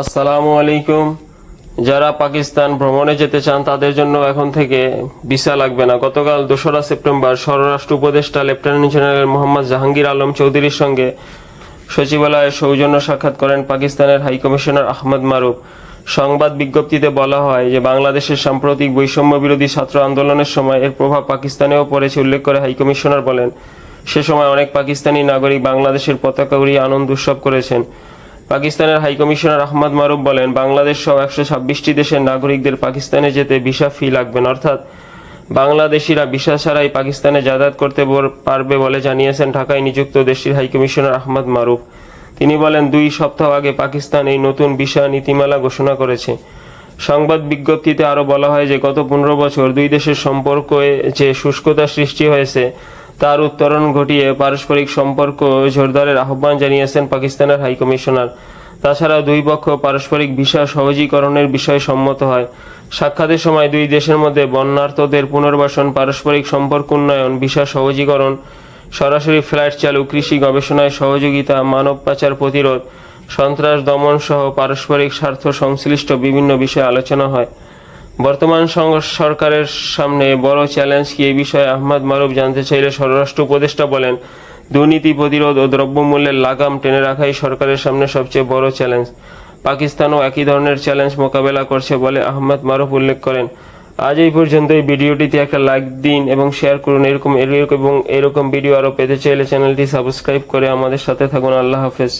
আসসালামু আলাইকুম। যারা পাকিস্তান ভ্রমণে যেতে চান, তাদের জন্য এখন থেকে ভিসা লাগবে না। গতকাল দোসরা সেপ্টেম্বর স্বরাষ্ট্র উপদেষ্টা লেফটেন্যান্ট জেনারেল মোহাম্মদ জাহাঙ্গীর আলম চৌধুরীর সঙ্গে সচিবালয়ে সৌজন্য সাক্ষাৎ করেন পাকিস্তানের হাইকমিশনার আহমদ মারুফ। সংবাদ বিজ্ঞপ্তিতে বলা হয় যে, বাংলাদেশের সাম্প্রতিক বৈষম্য বিরোধী ছাত্র আন্দোলনের সময় এর প্রভাব পাকিস্তানেও পড়েছে উল্লেখ করে হাইকমিশনার বলেন। সে সময় অনেক পাকিস্তানি নাগরিক বাংলাদেশের পতাকা উড়িয়ে আনন্দ উৎসব করেছেন। পাকিস্তানের হাইকমিশনার আহমদ মারুফ বলেন, বাংলাদেশ সহ একশো ছাব্বিশটি দেশের নাগরিকদের পাকিস্তানে যেতে ভিসা ফি লাগবে অর্থাৎ বাংলাদেশিরা ভিসা ছাড়াই পাকিস্তানে যাতায়াত করতে পারবে বলে জানিয়েছেন ঢাকায় নিযুক্ত দেশটির হাইকমিশনার আহমদ মারুফ। তিনি বলেন, দুই সপ্তাহ আগে পাকিস্তান এই নতুন ভিসা নীতিমালা ঘোষণা করেছে। সংবাদ বিজ্ঞপ্তিতে আরও বলা হয় যে, গত পনেরো বছর দুই দেশের সম্পর্কে যে শুষ্কতা সৃষ্টি হয়েছে তার উত্তরণ ঘটিয়ে পারস্পরিক সম্পর্ক জোরদারের আহ্বান জানিয়েছেন পাকিস্তানের হাইকমিশনার তাছাড়া দুই পক্ষ পারস্পরিক ভিসা সহজীকরণের বিষয়ে সম্মত হয়। সাক্ষাতের সময় দুই দেশের মধ্যে বন্যার্থদের পুনর্বাসন, পারস্পরিক সম্পর্ক উন্নয়ন, ভিসা সহজীকরণ, সরাসরি ফ্লাইট চালু, কৃষি গবেষণায় সহযোগিতা, মানব পাচার প্রতিরোধ, সন্ত্রাস দমন সহ পারস্পরিক স্বার্থ সংশ্লিষ্ট বিভিন্ন বিষয়ে আলোচনা হয়। বর্তমান সরকারের সামনে বড় চ্যালেঞ্জ কি এই বিষয়ে আহমদ মারুফ জানতে চাইলে স্বরাষ্ট্র উপদেষ্টা বলেন, দুর্নীতি, প্রতিরোধ ও দ্রব্যমূল্যের লাগাম টেনে রাখাই সরকারের সামনে সবচেয়ে বড় চ্যালেঞ্জ। পাকিস্তানও একই ধরনের চ্যালেঞ্জ মোকাবেলা করছে বলে আহমদ মারুফ উল্লেখ করেন। আজ এই পর্যন্ত এই ভিডিওটিতে একটা লাইক দিন এবং শেয়ার করুন। এরকম এরকম এবং এরকম ভিডিও আরও পেতে চাইলে চ্যানেলটি সাবস্ক্রাইব করে আমাদের সাথে থাকুন। আল্লাহ হাফেজ।